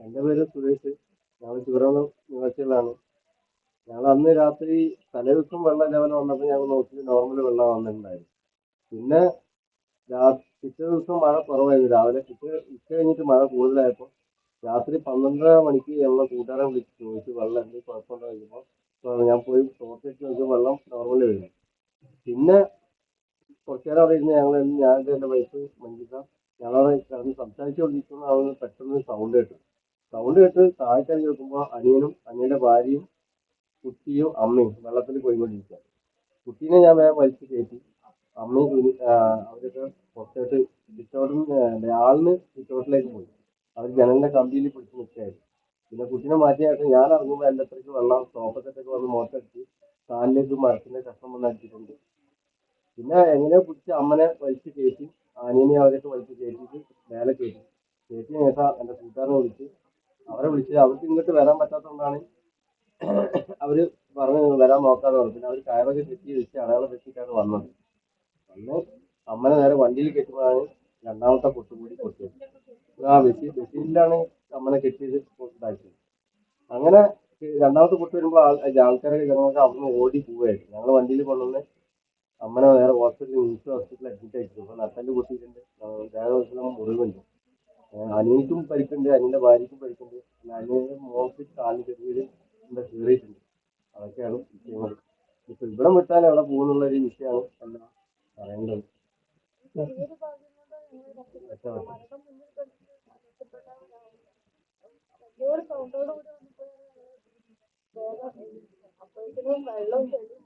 എന്റെ പേര് സുരേഷ്. ഞങ്ങൾ ചൂരമംഗലം നിവാസികളാണ് ഞങ്ങൾ അന്ന് രാത്രി തലേദിവസം വെള്ളം ലെവൽ വന്നപ്പോൾ ഞങ്ങൾ നോക്കി നോർമൽ വെള്ളം വന്നിട്ടുണ്ടായിരുന്നു. പിന്നെ പിറ്റേ ദിവസം മഴ കുറവായിരുന്നു. രാവിലെ പിറ്റേ ഉച്ച കഴിഞ്ഞിട്ട് മഴ കൂടുതലായപ്പോൾ രാത്രി പന്ത്രണ്ടര മണിക്ക് ഞങ്ങളെ കൂട്ടുകാരെ വിളിച്ച് ചോദിച്ചു വെള്ളം എന്ത് കുഴപ്പമുണ്ടോ ചോദിച്ചപ്പോൾ ഞാൻ പോയി ടോർച്ചിട്ട് നോക്കി വെള്ളം നോർമൽ വരുന്നു പിന്നെ കുറച്ചു നേരം അവിടെ ഇരുന്ന് ഞങ്ങൾ ഞാൻ എന്റെ വൈഫ് മഞ്ജിത ഞങ്ങളവിടെ കിടന്ന് സംസാരിച്ചുകൊണ്ടിരിക്കുന്ന പെട്ടെന്ന് സൗണ്ട് കേട്ടു. സൗണ്ട് കേട്ട് താഴത്തേക്ക് കേൾക്കുമ്പോൾ അനിയനും അനിയന്റെ ഭാര്യയും കുട്ടിയും അമ്മയും വെള്ളത്തിൽ പോയിക്കൊണ്ടിരിക്കുക കുട്ടീനെ ഞാൻ വേഗം വലിച്ചു കയറ്റി. അമ്മയും കുഞ്ഞി അവരൊക്കെ പുറത്തോട്ട് സിറ്റൗട്ടിൽ ആളിന് സിറ്റൗട്ടിലേക്ക് പോയി. അവർ ജനലിന്റെ കമ്പിയിൽ പിടിച്ച് നിൽക്കുകയായിരുന്നു. പിന്നെ കുട്ടീനെ മാറ്റിയായിട്ട് ഞാൻ ഇറങ്ങുമ്പോൾ എന്റെ അത്രയ്ക്ക് വെള്ളം സോഫത്തൊക്കെ വന്ന് മോട്ടടിച്ച് കാലിലേക്ക് മരത്തിന്റെ കഷ്ണം വന്ന് അടിച്ചിട്ടുണ്ട്. പിന്നെ എങ്ങനെയോ പിടിച്ച് അമ്മനെ വലിച്ചു കയറ്റി അനിയനെ അവരൊക്കെ വലിച്ചു കയറ്റിയിട്ട് മേലെ കയറ്റി. കയറ്റിയ ശേഷം എന്റെ കൂട്ടുകാരനെ വിളിച്ച് അവരെ വിളിച്ചത് അവർക്ക് ഇങ്ങോട്ട് വരാൻ പറ്റാത്തതുകൊണ്ടാണ് അവർ പറഞ്ഞു വരാൻ നോക്കാതെ പറഞ്ഞു പിന്നെ അവർ കയറൊക്കെ കെട്ടി വെച്ച് അടയാളം വെച്ചിട്ടാണ് വന്നത്. വന്ന് അമ്മനെ നേരെ വണ്ടിയിൽ കെട്ടുമ്പോഴാണ് രണ്ടാമത്തെ പൊട്ടുകൂടി പൊട്ടിയത്. ആ ബഷീ ബസ്സിലാണ് അമ്മനെ കെട്ടിയത് ഇതാക്കിയത്. അങ്ങനെ രണ്ടാമത്തെ പൊട്ട് വരുമ്പോൾ ആൾ ആൾക്കാരൊക്കെ ജനങ്ങളൊക്കെ അവിടുന്ന് ഓടി പോവുകയായിരുന്നു. ഞങ്ങൾ വണ്ടിയിൽ കൊണ്ടുവന്ന് അമ്മനെ നേരെ ഹോസ്പിറ്റലിൽ മിനിസ്റ്റർ ഹോസ്പിറ്റലിൽ അഡ്മിറ്റ് ആയിട്ടുണ്ട് ഇപ്പൊ നട്ടൽ പൊട്ടിയിട്ടുണ്ട് ദേഹം മുറിവുണ്ട് അനിയനിക്കും പരിക്കുണ്ട് അനിയന്റെ ഭാര്യയ്ക്കും പരിക്കുണ്ട് പിന്നെ അനിയന്റെ മോൾക്ക് കാലിന് ചെറിയൊരു എന്താ കീറിയിട്ടുണ്ട്. അതൊക്കെയാണ് വിഷയങ്ങൾ. ഇപ്പൊ ഇവിടെ വിട്ടാൽ അവിടെ പോകുന്നുള്ള ഒരു വിഷയമാണ് എല്ലാം പറയേണ്ടത് അപ്പോഴത്തേക്കും വെള്ളം ചെളിയും